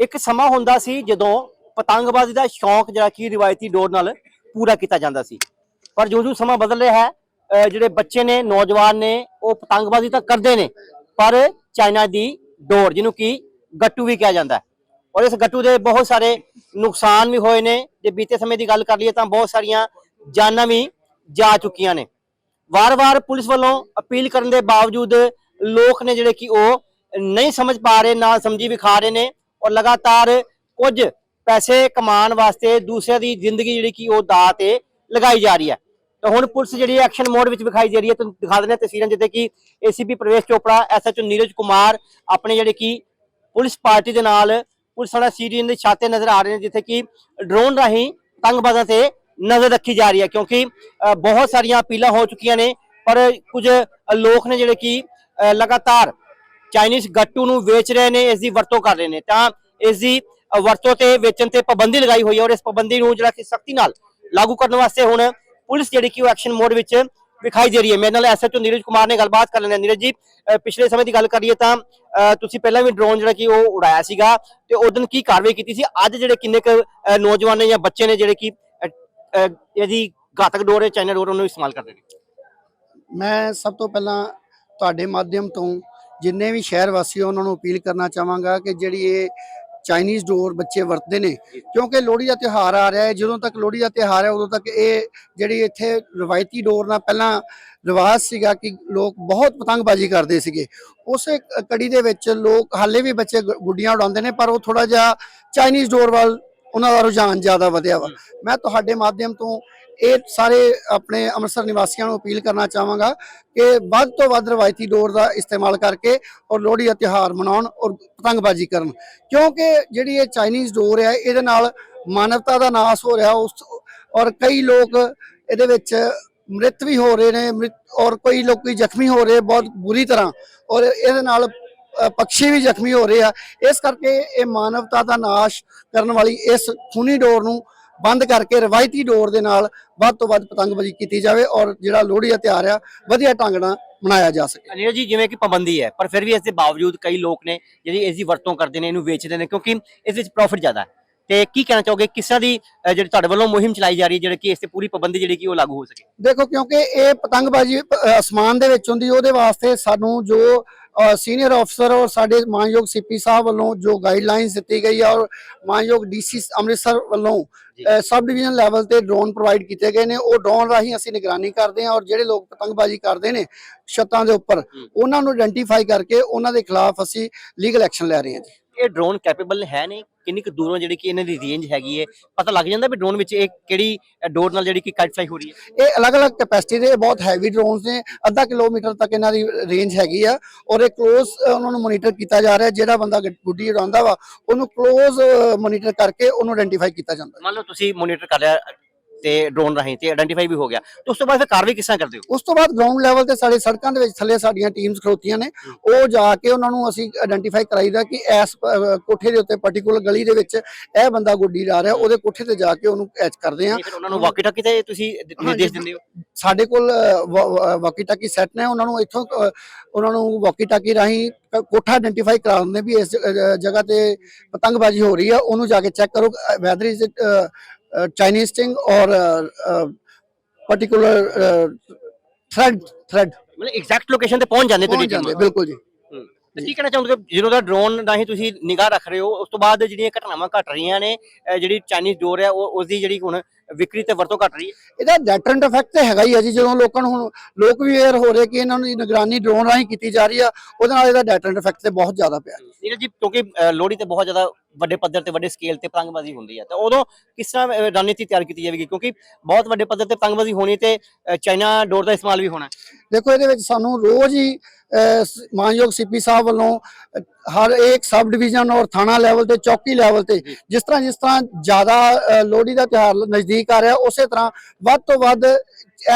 ਇੱਕ ਸਮਾਂ ਹੁੰਦਾ ਸੀ ਜਦੋਂ ਪਤੰਗਬਾਜ਼ੀ ਦਾ ਸ਼ੌਂਕ ਜਿਹੜਾ ਕਿ ਰਿਵਾਇਤੀ ਡੋਰ ਨਾਲ ਪੂਰਾ ਕੀਤਾ ਜਾਂਦਾ ਸੀ। ਪਰ ਜੋ ਜੋ ਸਮਾਂ ਬਦਲ ਰਿਹਾ ਹੈ ਜਿਹੜੇ ਬੱਚੇ ਨੇ, ਨੌਜਵਾਨ ਨੇ, ਉਹ ਪਤੰਗਬਾਜ਼ੀ ਤਾਂ ਕਰਦੇ ਨੇ, ਪਰ ਚਾਈਨਾ ਦੀ ਡੋਰ ਜਿਹਨੂੰ ਕਿ ਗੱਟੂ ਵੀ ਕਿਹਾ ਜਾਂਦਾ ਹੈ। ਔਰ ਇਸ ਗੱਟੂ ਦੇ ਬਹੁਤ ਸਾਰੇ ਨੁਕਸਾਨ ਵੀ ਹੋਏ ਨੇ। ਜੇ ਬੀਤੇ ਸਮੇਂ ਦੀ ਗੱਲ ਕਰ ਲਈਏ ਤਾਂ ਬਹੁਤ ਸਾਰੀਆਂ ਜਾਨਾਂ ਵੀ ਜਾ ਚੁੱਕੀਆਂ ਨੇ। ਵਾਰ-ਵਾਰ ਪੁਲਿਸ ਵੱਲੋਂ ਅਪੀਲ ਕਰਨ ਦੇ ਬਾਵਜੂਦ ਲੋਕ ਨੇ ਜਿਹੜੇ ਕਿ ਉਹ ਨਹੀਂ ਸਮਝ ਪਾ ਰਹੇ, ਨਾ ਸਮਝੀ ਵਿਖਾ ਰਹੇ ਨੇ। ਔਰ ਲਗਾਤਾਰ ਕੁਝ ਪੈਸੇ ਕਮਾਉਣ ਵਾਸਤੇ ਦੂਸਰਿਆਂ ਦੀ ਜ਼ਿੰਦਗੀ ਜਿਹੜੀ ਕਿ ਉਹ ਦਾਅ ਤੇ ਲਗਾਈ ਜਾ ਰਹੀ ਹੈ। ਤਾਂ ਹੁਣ ਪੁਲਿਸ ਜਿਹੜੀ ਐਕਸ਼ਨ ਮੋਡ ਵਿੱਚ ਵਿਖਾਈ ਦੇ ਰਹੀ ਹੈ। ਤੁਹਾਨੂੰ ਦਿਖਾ ਦਿੰਦੇ ਹਾਂ ਤਸਵੀਰਾਂ ਜਿੱਥੇ ਕਿ ਏਸੀਪੀ ਪ੍ਰਵੇਸ਼ ਚੋਪੜਾ ਐਸਐਚਓ ਨੀਰਜ ਕੁਮਾਰ ਆਪਣੇ ਜਿਹੜੇ ਕਿ ਪੁਲਿਸ ਪਾਰਟੀ ਦੇ ਨਾਲ ਪੁਲਿਸ ਵਾਲਾ ਸੀਰੀਨ ਦੇ ਛਾਤੇ ਨਜ਼ਰ ਆ ਰਹੇ ਨੇ ਜਿੱਥੇ ਕਿ ਡਰੋਨ ਰਾਹੀਂ ਪਤੰਗਬਾਜ਼ਾਂ ਤੇ ਨਜ਼ਰ ਰੱਖੀ ਜਾ ਰਹੀ ਹੈ। ਕਿਉਂਕਿ ਅ, ਬਹੁਤ ਸਾਰੀਆਂ ਅਪੀਲਾਂ ਹੋ ਚੁੱਕੀਆਂ ਨੇ ਪਰ ਕੁਝ ਲੋਕ ਨੇ ਜਿਹੜੇ ਕਿ ਅ, ਲਗਾਤਾਰ ਚਾਈਨੀਜ਼ ਗੱਟੂ ਨੂੰ ਵੇਚ ਰਹੇ ਨੇ, ਇਸ ਦੀ ਵਰਤੋਂ ਕਰ ਰਹੇ ਨੇ। ਤਾਂ ਇਸ ਦੀ ਵਰਤੋਂ ਤੇ ਵੇਚਣ ਤੇ ਪਾਬੰਦੀ ਲਗਾਈ ਹੋਈ ਹੈ ਔਰ ਇਸ ਪਾਬੰਦੀ ਨੂੰ ਜਿਹੜਾ ਕਿ ਸਖਤੀ ਨਾਲ ਲਾਗੂ ਕਰਨ ਵਾਸਤੇ ਹੁਣ ਪੁਲਿਸ ਜਿਹੜੀ ਕਿ ਉਹ ਐਕਸ਼ਨ ਮੋਡ ਵਿੱਚ ਵਿਖਾਈ ਦੇ ਰਹੀ ਹੈ। ਮੇਰੇ ਨਾਲ ਐਸਐਚਓ ਨੀਰਜ ਕੁਮਾਰ ਨੇ ਗੱਲਬਾਤ ਕਰ ਲੈਣੀ ਨੀਰਜ ਜੀ ਪਿਛਲੇ ਸਮੇਂ ਦੀ ਗੱਲ ਕਰੀਏ ਤਾਂ ਤੁਸੀਂ ਪਹਿਲਾਂ ਵੀ ਡਰੋਨ ਜਿਹੜਾ ਕਿ ਉਹ ਉਡਾਇਆ ਸੀਗਾ ਤੇ ਉਦੋਂ ਕੀ ਕਾਰਵਾਈ ਕੀਤੀ ਸੀ? ਅੱਜ ਜਿਹੜੇ ਕਿੰਨੇ ਕੁ ਨੌਜਵਾਨ ਨੇ ਜਾਂ ਬੱਚੇ ਨੇ ਜਿਹੜੇ ਕਿ ਇਹਦੀ ਘਾਤਕ ਡੋਰ ਹੈ ਚਾਈਨਾ ਡੋਰ, ਉਹਨੂੰ ਇਸਤੇਮਾਲ ਕਰਦੇ ਨੇ? ਮੈਂ ਸਭ ਤੋਂ ਪਹਿਲਾਂ ਤੁਹਾਡੇ ਮਾਧਿਅਮ ਤੋਂ ਜਿੰਨੇ ਵੀ ਸ਼ਹਿਰ ਵਾਸੀ ਉਹਨਾਂ ਨੂੰ ਅਪੀਲ ਕਰਨਾ ਚਾਹਾਂਗਾ ਕਿ ਜਿਹੜੀ ਇਹ ਚਾਈਨੀਜ਼ ਡੋਰ ਬੱਚੇ ਵਰਤਦੇ ਨੇ, ਕਿਉਂਕਿ ਲੋਹੜੀ ਦਾ ਤਿਉਹਾਰ ਆ ਰਿਹਾ ਹੈ, ਜਦੋਂ ਤੱਕ ਲੋਹੜੀ ਦਾ ਤਿਉਹਾਰ ਹੈ, ਉਦੋਂ ਤੱਕ ਇਹ ਜਿਹੜੀ ਇੱਥੇ ਰਵਾਇਤੀ ਡੋਰ ਨਾਲ ਪਹਿਲਾਂ ਰਿਵਾਜ ਸੀਗਾ ਕਿ ਲੋਕ ਬਹੁਤ ਪਤੰਗਬਾਜ਼ੀ ਕਰਦੇ ਸੀਗੇ। ਉਸੇ ਕੜੀ ਦੇ ਵਿੱਚ ਲੋਕ ਹਾਲੇ ਵੀ ਬੱਚੇ ਗੁ- ਗੁੱਡੀਆਂ ਉਡਾਉਂਦੇ ਨੇ, ਪਰ ਉਹ ਥੋੜਾ ਜਿਹਾ ਚਾਈਨੀਜ਼ ਡੋਰ ਵੱਲ ਉਹਨਾਂ ਦਾ ਰੁਝਾਨ ਜ਼ਿਆਦਾ ਵਧਿਆ ਵਾ। ਮੈਂ ਤੁਹਾਡੇ ਮਾਧਿਅਮ ਤੋਂ ਇਹ ਸਾਰੇ ਆਪਣੇ ਅੰਮ੍ਰਿਤਸਰ ਨਿਵਾਸੀਆਂ ਨੂੰ ਅਪੀਲ ਕਰਨਾ ਚਾਹਾਂਗਾ ਕਿ ਵੱਧ ਤੋਂ ਵੱਧ ਰਵਾਇਤੀ ਡੋਰ ਦਾ ਇਸਤੇਮਾਲ ਕਰਕੇ ਔਰ ਲੋਹੜੀ ਦਾ ਤਿਉਹਾਰ ਮਨਾਉਣ ਔਰ ਪਤੰਗਬਾਜ਼ੀ ਕਰਨ। ਕਿਉਂਕਿ ਜਿਹੜੀ ਇਹ ਚਾਈਨੀਜ਼ ਡੋਰ ਹੈ, ਇਹਦੇ ਨਾਲ ਮਾਨਵਤਾ ਦਾ ਨਾਸ ਹੋ ਰਿਹਾ ਉਸ ਔਰ ਕਈ ਲੋਕ ਇਹਦੇ ਵਿੱਚ ਮ੍ਰਿਤ ਵੀ ਹੋ ਰਹੇ ਨੇ, ਮ੍ਰਿਤ ਔਰ ਕੋਈ ਲੋਕੀ ਜ਼ਖਮੀ ਹੋ ਰਹੇ, ਬਹੁਤ ਬੁਰੀ ਤਰ੍ਹਾਂ ਔਰ ਇਹਦੇ ਨਾਲ ਪਕਸ਼ੀ ਵੀ ਜ਼ਖਮੀ ਹੋ ਰਹੇ ਆ। ਇਸ ਕਰਕੇ ਇਹ ਮਾਨਵਤਾ ਦਾ ਨਾਸ਼ ਕਰਨ ਵਾਲੀ ਇਸ ਖੂਨੀ ਡੋਰ ਨੂੰ ਬੰਦ ਕਰਕੇ ਰਵਾਇਤੀ ਡੋਰ ਦੇ ਨਾਲ ਵੱਧ ਤੋਂ ਵੱਧ ਪਤੰਗਬਾਜ਼ੀ ਕੀਤੀ ਜਾਵੇ ਔਰ ਜਿਹੜਾ ਲੋਹੜੀ ਦਾ ਤਿਉਹਾਰ ਆ, ਵਧੀਆ ਢੰਗ ਨਾਲ ਮਨਾਇਆ ਜਾ ਸਕੇ। ਅਨਿਲ ਜੀ, ਜਿਵੇਂ ਕਿ ਪਾਬੰਦੀ ਹੈ, ਪਰ ਫਿਰ ਵੀ ਇਸ ਦੇ ਬਾਵਜੂਦ ਕਈ ਲੋਕ ਨੇ ਜਿਹੜੀ ਇਸ ਦੀ ਵਰਤੋਂ ਕਰਦੇ ਨੇ, ਇਹਨੂੰ ਵੇਚਦੇ ਨੇ ਕਿਉਂਕਿ ਇਸ ਵਿੱਚ ਪ੍ਰੋਫਿਟ ਜ਼ਿਆਦਾ ਹੈ। ਤੇ ਕੀ ਕਹਿਣਾ ਚਾਹੋਗੇ? ਕਿਸ ਦੀ ਅ, ਜਿਹੜੀ ਤੁਹਾਡੇ ਵੱਲੋਂ ਮੁਹਿੰਮ ਚਲਾਈ ਜਾ ਰਹੀ ਹੈ ਜਿਹੜੀ ਕਿ ਇਸ ਤੇ ਪੂਰੀ ਪਾਬੰਦੀ ਜਿਹੜੀ ਕਿ ਉਹ ਲਾਗੂ ਹੋ ਸਕੇ? ਦੇਖੋ ਕਿਉਂਕਿ ਇਹ ਪਤੰਗਬਾਜ਼ੀ ਅ, ਅਸਮਾਨ ਦੇ ਵਿੱਚ ਹੁੰਦੀ ਉਹਦੇ ਵਾਸਤੇ ਸਾਨੂੰ ਜੋ ਸੀਨੀਅਰ ਅਫਸਰ ਔਰ ਸਾਡੇ ਮਾਨਯੋਗ ਸੀਪੀ ਸਾਹਿਬ ਵੱਲੋਂ ਜੋ ਗਾਈਡਲਾਈਨਸ ਦਿੱਤੀ ਗਈ ਹੈ ਔਰ ਮਾਨਯੋਗ ਡੀਸੀ ਅੰਮ੍ਰਿਤਸਰ ਵੱਲੋਂ ਸਬ ਡਿਵੀਜ਼ਨ ਲੈਵਲ ਤੇ ਡਰੋਨ ਪ੍ਰੋਵਾਈਡ ਕੀਤੇ ਗਏ ਨੇ। ਉਹ ਡਰੋਨ ਰਾਹੀਂ ਅਸੀਂ ਨਿਗਰਾਨੀ ਕਰਦੇ ਹਾਂ ਔਰ ਜਿਹੜੇ ਲੋਕ ਪਤੰਗਬਾਜ਼ੀ ਕਰਦੇ ਨੇ ਛੱਤਾਂ ਦੇ ਉੱਪਰ ਉਹਨਾਂ ਨੂੰ ਆਇਡੈਂਟੀਫਾਈ ਕਰਕੇ ਉਹਨਾਂ ਦੇ ਖਿਲਾਫ ਅਸੀਂ ਲੀਗਲ ਐਕਸ਼ਨ ਲੈ ਰਹੇ ਹਾਂ ਜੀ। ਇਹ ਡਰੋਨ ਕੈਪੇਬਲ ਹੈ ਨੇ ਕਿੰਨੀ ਕੁ ਦੂਰੋਂ ਜਿਹੜੀ ਕਿ ਇਹਨਾਂ ਦੀ ਰੇਂਜ ਹੈਗੀ ਹੈ? ਪਤਾ ਲੱਗ ਜਾਂਦਾ ਵੀ ਡਰੋਨ ਵਿੱਚ ਇਹ ਕਿਹੜੀ ਡੋਰ ਨਾਲ ਜਿਹੜੀ ਕਿ ਕਾਈਟ ਫਲਾਈ ਹੋ ਰਹੀ ਹੈ। ਇਹ ਅਲੱਗ-ਅਲੱਗ ਕੈਪੈਸਿਟੀ ਦੇ ਬਹੁਤ ਹੈਵੀ ਡਰੋਨਸ ਨੇ। ਅੱਧਾ ਕਿਲੋਮੀਟਰ ਤੱਕ ਇਹਨਾਂ ਦੀ ਰੇਂਜ ਹੈਗੀ ਆ। ਔਰ ਇਹ ਕਲੋਜ਼ ਉਹਨਾਂ ਨੂੰ ਮੋਨੀਟਰ ਕੀਤਾ ਜਾ ਰਿਹਾ। ਜਿਹੜਾ ਬੰਦਾ ਗੁੱਡੀ ਉਡਾਉਂਦਾ ਵਾ ਉਹਨੂੰ ਕਲੋਜ਼ ਮੋਨੀਟਰ ਕਰਕੇ ਉਹਨੂੰ ਆਇਡੈਂਟੀਫਾਈ ਕੀਤਾ ਜਾਂਦਾ। ਮੰਨ ਲਓ ਤੁਸੀਂ ਮੋਨੀਟਰ ਕਰ ਲਿਆ ਤੇ ਡਰੋਨ ਰਾਹੀਂ ਤੇ ਆਇਡੈਂਟੀਫਾਈ ਵੀ ਹੋ ਗਿਆ। ਤੇ ਉਸ ਤੋਂ ਬਾਅਦ ਫਿਰ ਕਾਰਵਾਈ ਕਿਸ ਤਰ੍ਹਾਂ ਕਰਦੇ ਹੋ? ਉਸ ਤੋਂ ਬਾਅਦ ਗਰਾਊਂਡ ਲੈਵਲ ਤੇ ਸਾਡੇ ਸੜਕਾਂ ਦੇ ਵਿੱਚ ਥੱਲੇ ਸਾਡੀਆਂ ਟੀਮਸ ਖੜੋਤੀਆਂ ਨੇ। ਉਹ ਜਾ ਕੇ ਉਹਨਾਂ ਨੂੰ ਅਸੀਂ ਆਇਡੈਂਟੀਫਾਈ ਕਰਾਈਦਾ ਕਿ ਇਸ ਕੋਠੇ ਦੇ ਉੱਤੇ ਪਾਰਟਿਕੂਲਰ ਗਲੀ ਦੇ ਵਿੱਚ ਇਹ ਬੰਦਾ ਗੁੱਡੀ ਡਾ ਰਿਹਾ ਉਹਦੇ ਕੋਠੇ ਤੇ ਜਾ ਕੇ ਉਹਨੂੰ ਕੈਚ ਕਰਦੇ ਆ ਫਿਰ ਉਹਨਾਂ ਨੂੰ ਵਾਕੀ ਟਾਕੀ ਤੇ ਤੁਸੀਂ ਨਿਰਦੇਸ਼ ਦਿੰਦੇ ਹੋ? ਸਾਡੇ ਕੋਲ ਵਾਕੀ ਟਾਕੀ ਸੈੱਟ ਨੇ ਉਹਨਾਂ ਨੂੰ ਇੱਥੋਂ ਉਹਨਾਂ ਨੂੰ ਵਾਕੀ ਟਾਕੀ ਰਾਹੀਂ ਕੋਠਾ ਆਇਡੈਂਟੀਫਾਈ ਕਰਾ ਦਿੰਦੇ ਵੀ ਇਸ ਜਗ੍ਹਾ ਤੇ ਪਤੰਗਬਾਜ਼ੀ ਹੋ ਰਹੀ ਆ ਉਹਨੂੰ ਜਾ ਕੇ ਚੈੱਕ ਕਰੋ whether is it Chinese string or particular thread thread ਮਤਲਬ ਐਗਜ਼ੈਕਟ ਲੋਕੇਸ਼ਨ ਤੇ ਪਹੁੰਚ ਜਾਂਦੇ ਪਹੁੰਚ ਜਾਂਦੇ ਬਿਲਕੁਲ ਜੀ। ਤੇ ਕੀ ਕਹਿਣਾ ਚਾਹੁੰਦੇ ਹੋ? ਜਦੋਂ ਦਾ ਡਰੋਨ ਰਾਹੀਂ ਤੁਸੀਂ ਨਿਗਾਹ ਰੱਖ ਰਹੇ ਹੋ ਉਸ ਤੋਂ ਬਾਅਦ ਜਿਹੜੀਆਂ ਘਟਨਾਵਾਂ ਘਟ ਰਹੀਆਂ ਨੇ ਅਹ ਜਿਹੜੀ ਚਾਈਨੀਜ਼ ਡੋਰ ਹੈ ਉਹ ਉਸ ਦੀ ਜਿਹੜੀ ਹੁਣ ਵਿਕਰੀ ਤੇ ਵਰਤੋਂ ਘਟ ਰਹੀ ਹੈ? ਇਹਦਾ ਡੈਟਰੈਂਟ ਇਫੈਕਟ ਤੇ ਹੈਗਾ ਹੀ ਆ ਜੀ ਜਦੋਂ ਲੋਕਾਂ ਨੂੰ ਹੁਣ ਲੋਕ ਵੀ ਅਵੇਅਰ ਹੋ ਰਹੇ ਕਿ ਇਹਨਾਂ ਦੀ ਨਿਗਰਾਨੀ ਡਰੋਨ ਰਾਹੀਂ ਕੀਤੀ ਜਾ ਰਹੀ ਆ ਉਹਦੇ ਨਾਲ ਇਹਦਾ ਡੈਟਰੈਂਟ ਇਫੈਕਟ ਤੇ ਬਹੁਤ ਜ਼ਿਆਦਾ ਪਿਆ। ਨੀਰਜ ਜੀ ਕਿਉਂਕਿ ਅਹ ਲੋਹੜੀ ਤੇ ਬਹੁਤ ਜ਼ਿਆਦਾ ਵੱਡੇ ਪੱਧਰ ਤੇ ਵੱਡੇ ਸਕੇਲ ਤੇ ਪਤੰਗਬਾਜ਼ੀ ਹੁੰਦੀ ਹੈ ਤਾਂ ਉਦੋਂ ਕਿਸ ਤਰ੍ਹਾਂ ਅਹ, ਰਣਨੀਤੀ ਤਿਆਰ ਕੀਤੀ ਜਾਵੇਗੀ? ਕਿਉਂਕਿ ਬਹੁਤ ਵੱਡੇ ਪੱਧਰ ਤੇ ਪਤੰਗਬਾਜ਼ੀ ਹੋਣੀ ਤੇ ਅਹ, ਚਾਈਨਾ ਡੋਰ ਦਾ ਇਸਤੇਮਾਲ ਵੀ ਹੋਣਾ। ਹੈ। ਦੇਖੋ ਇਹਦੇ ਵਿੱਚ ਸਾਨੂੰ ਰੋਜ਼ ਹੀ ਅਹ, ਸ- ਮਾਨਯੋਗ ਸੀਪੀ ਸਾਹਿਬ ਵੱਲੋਂ ਅਹ, ਹਰ ਇੱਕ ਸਬ ਡਿਵੀਜ਼ਨ ਔਰ ਥਾਣਾ ਲੈਵਲ ਤੇ ਚੌਕੀ ਲੈਵਲ ਤੇ ਜਿਸ ਤਰ੍ਹਾਂ ਜਿਸ ਤਰ੍ਹਾਂ ਜ਼ਿਆਦਾ ਅਹ, ਲੋਹੜੀ ਦਾ ਤਿਉਹਾਰ ਨਜ਼ਦੀਕ ਆ ਰਿਹਾ ਉਸੇ ਤਰ੍ਹਾਂ ਵੱਧ ਤੋਂ ਵੱਧ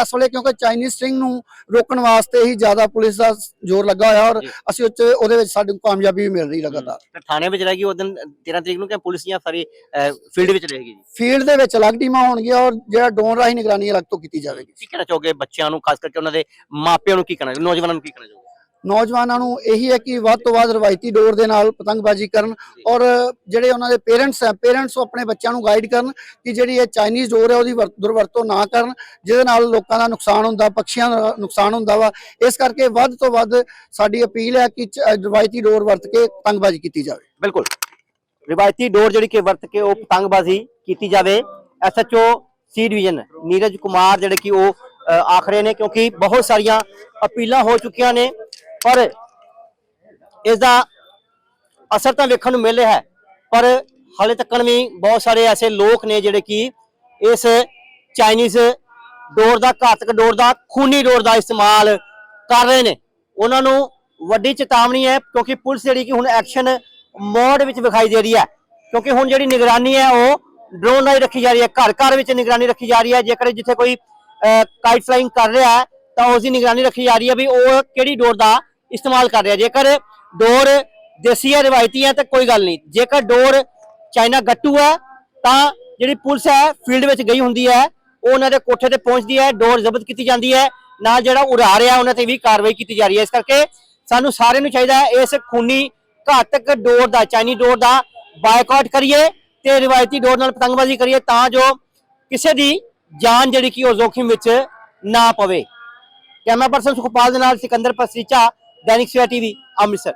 ਇਸ ਵੇਲੇ ਕਿਉਂਕਿ ਚਾਈਨੀਜ਼ ਸਟ੍ਰਿੰਗ ਨੂੰ ਰੋਕਣ ਵਾਸਤੇ ਹੀ ਜ਼ਿਆਦਾ ਪੁਲਿਸ ਦਾ ਜ਼ੋਰ ਲੱਗਾ ਹੋਇਆ ਔਰ। ਅਸੀਂ ਉੱਚ ਉਹਦੇ ਵਿੱਚ ਸਾਡੀ ਕਾਮਯਾਬੀ ਵੀ ਮਿਲ ਰਹੀ ਲਗਾਤਾਰ। ਤੇ ਥਾਣੇ ਵਿੱਚ ਰਹੇਗੀ ਉਸ ਦਿਨ 13 ਤਰੀਕ ਨੂੰ ਕਿ ਪੁਲਿਸ ਜਾਂ ਸਾਰੀ ਫੀਲਡ ਵਿੱਚ ਰਹੇਗੀ ਜੀ? ਫੀਲਡ ਦੇ ਵਿੱਚ ਅਲੱਗ ਟੀਮਾਂ ਹੋਣਗੀਆਂ ਔਰ ਜਿਹੜਾ ਡੋਨ ਰਾਹੀਂ ਨਿਗਰਾਨੀ ਅਲੱਗ ਤੋਂ ਕੀਤੀ ਜਾਵੇਗੀ। ਕੀ ਕਹਿਣਾ ਚਾਹੋਗੇ ਬੱਚਿਆਂ ਨੂੰ ਖਾਸ ਕਰਕੇ ਉਹਨਾਂ ਦੇ ਮਾਪਿਆਂ ਨੂੰ ਕੀ ਕਹਿਣਾ ਨੌਜਵਾਨਾਂ ਨੂੰ ਕੀ ਕਹਿਣਾ ਚਾਹੋਗੇ? ਨੌਜਵਾਨਾਂ ਨੂੰ ਇਹੀ ਹੈ ਕਿ ਵੱਧ ਤੋਂ ਵੱਧ ਰਵਾਇਤੀ ਡੋਰ ਦੇ ਨਾਲ ਪਤੰਗਬਾਜ਼ੀ ਕਰਨ ਔਰ ਜਿਹੜੇ ਉਹਨਾਂ ਦੇ ਪੇਰੈਂਟਸ ਹੈ ਪੇਰੈਂਟਸ ਆਪਣੇ ਬੱਚਿਆਂ ਨੂੰ ਗਾਈਡ ਕਰਨ ਕਿ ਜਿਹੜੀ ਇਹ ਚਾਈਨੀਜ਼ ਡੋਰ ਹੈ ਉਹਦੀ ਵਰ- ਦੁਰਵਰਤੋਂ ਨਾ ਕਰਨ ਜਿਹਦੇ ਨਾਲ ਲੋਕਾਂ ਦਾ ਨੁਕਸਾਨ ਹੁੰਦਾ ਪੰਛੀਆਂ ਦਾ ਨੁਕਸਾਨ ਹੁੰਦਾ ਵਾ। ਇਸ ਕਰਕੇ ਵੱਧ ਤੋਂ ਵੱਧ ਸਾਡੀ ਅਪੀਲ ਹੈ ਕਿ ਰਵਾਇਤੀ ਡੋਰ ਵਰਤ ਕੇ ਪਤੰਗਬਾਜ਼ੀ ਕੀਤੀ ਜਾਵੇ। ਬਿਲਕੁਲ। ਰਿਵਾਇਤੀ ਡੋਰ ਜਿਹੜੀ ਕਿ ਵਰਤ ਕੇ ਉਹ ਪਤੰਗਬਾਜ਼ੀ ਕੀਤੀ ਜਾਵੇ। SHO C division Neeraj Kumar ਜਿਹੜੇ ਕਿ ਉਹ ਅ, ਆਖ ਰਹੇ ਨੇ ਕਿਉਂਕਿ ਬਹੁਤ ਸਾਰੀਆਂ ਅਪੀਲਾਂ ਹੋ ਚੁੱਕੀਆਂ ਨੇ। ਪਰ ਇਸ ਦਾ ਅਸਰ ਤਾਂ ਵੇਖਣ ਨੂੰ ਮਿਲ ਰਿਹਾ ਹੈ। ਪਰ ਹਾਲੇ ਤੱਕ ਵੀ ਬਹੁਤ ਸਾਰੇ ਐਸੇ ਲੋਕ ਨੇ ਜਿਹੜੇ ਕਿ ਇਸ ਚਾਈਨੀਜ਼ ਡੋਰ ਦਾ, ਘਾਤਕ ਡੋਰ ਦਾ, ਖੂਨੀ ਡੋਰ ਦਾ ਇਸਤੇਮਾਲ ਕਰ ਰਹੇ ਨੇ। ਉਹਨਾਂ ਨੂੰ ਵੱਡੀ ਚੇਤਾਵਨੀ ਹੈ ਕਿਉਂਕਿ ਪੁਲਿਸ ਜਿਹੜੀ ਕਿ ਹੁਣ ਐਕਸ਼ਨ ਮੋਡ ਵਿੱਚ ਵਿਖਾਈ ਦੇ ਰਹੀ ਹੈ। ਕਿਉਂਕਿ ਹੁਣ ਜਿਹੜੀ ਨਿਗਰਾਨੀ ਹੈ ਉਹ ਡਰੋਨ ਰਾਹੀਂ ਰੱਖੀ ਜਾ ਰਹੀ ਹੈ। ਘਰ ਘਰ ਵਿੱਚ ਨਿਗਰਾਨੀ ਰੱਖੀ ਜਾ ਰਹੀ ਹੈ। ਜੇਕਰ ਜਿੱਥੇ ਕੋਈ ਕਾਈਟ ਫਲਾਈਂਗ ਕਰ ਰਿਹਾ ਹੈ, ਤਾਂ ਉਸ ਦੀ ਨਿਗਰਾਨੀ ਰੱਖੀ ਜਾ ਰਹੀ ਹੈ ਵੀ ਉਹ ਕਿਹੜੀ ਡੋਰ ਦਾ ਇਸਤੇਮਾਲ ਕਰ ਰਿਹਾ। ਜੇਕਰ ਡੋਰ ਦੇਸੀ ਹੈ ਰਿਵਾਇਤੀ ਹੈ ਤਾਂ ਕੋਈ ਗੱਲ ਨਹੀਂ। ਜੇਕਰ ਡੋਰ ਚਾਈਨਾ ਗੱਟੂ ਹੈ, ਤਾਂ ਜਿਹੜੀ ਪੁਲਿਸ ਹੈ, ਫੀਲਡ ਵਿੱਚ ਗਈ ਹੁੰਦੀ ਹੈ। ਉਹ ਉਹਨਾਂ ਦੇ ਕੋਠੇ ਤੇ ਪਹੁੰਚਦੀ ਹੈ, ਡੋਰ ਜ਼ਬਤ ਕੀਤੀ ਜਾਂਦੀ ਹੈ। ਨਾਲ ਜਿਹੜਾ ਉਡਾ ਰਿਹਾ, ਉਹਨਾਂ ਤੇ ਵੀ ਕਾਰਵਾਈ ਕੀਤੀ ਜਾ ਰਹੀ ਹੈ। ਇਸ ਕਰਕੇ ਸਾਨੂੰ ਸਾਰਿਆਂ ਨੂੰ ਚਾਹੀਦਾ ਹੈ, ਇਸ ਖੂਨੀ ਘਾਤਕ ਡੋਰ ਦਾ, ਚਾਈਨੀ ਡੋਰ ਦਾ ਬਾਈਕਾਟ ਕਰੀਏ ਤੇ ਰਿਵਾਇਤੀ ਡੋਰ ਨਾਲ ਪਤੰਗਬਾਜ਼ੀ ਕਰੀਏ ਤਾਂ ਜੋ ਕਿਸੇ ਦੀ ਜਾਨ ਜਿਹੜੀ ਕਿ ਉਹ ਜ਼ੋਖਿਮ ਵਿੱਚ ਨਾ ਪਵੇ। ਕੈਮਰਾ ਪਰਸਨ ਸੁਖਪਾਲ ਦੇ ਨਾਲ ਸਿਕੰਦਰ ਪਸਰੀਚਾ ਦੈਨਿਕ ਸਵੇਰਾ ਟੀਵੀ ਅੰਮ੍ਰਿਤਸਰ।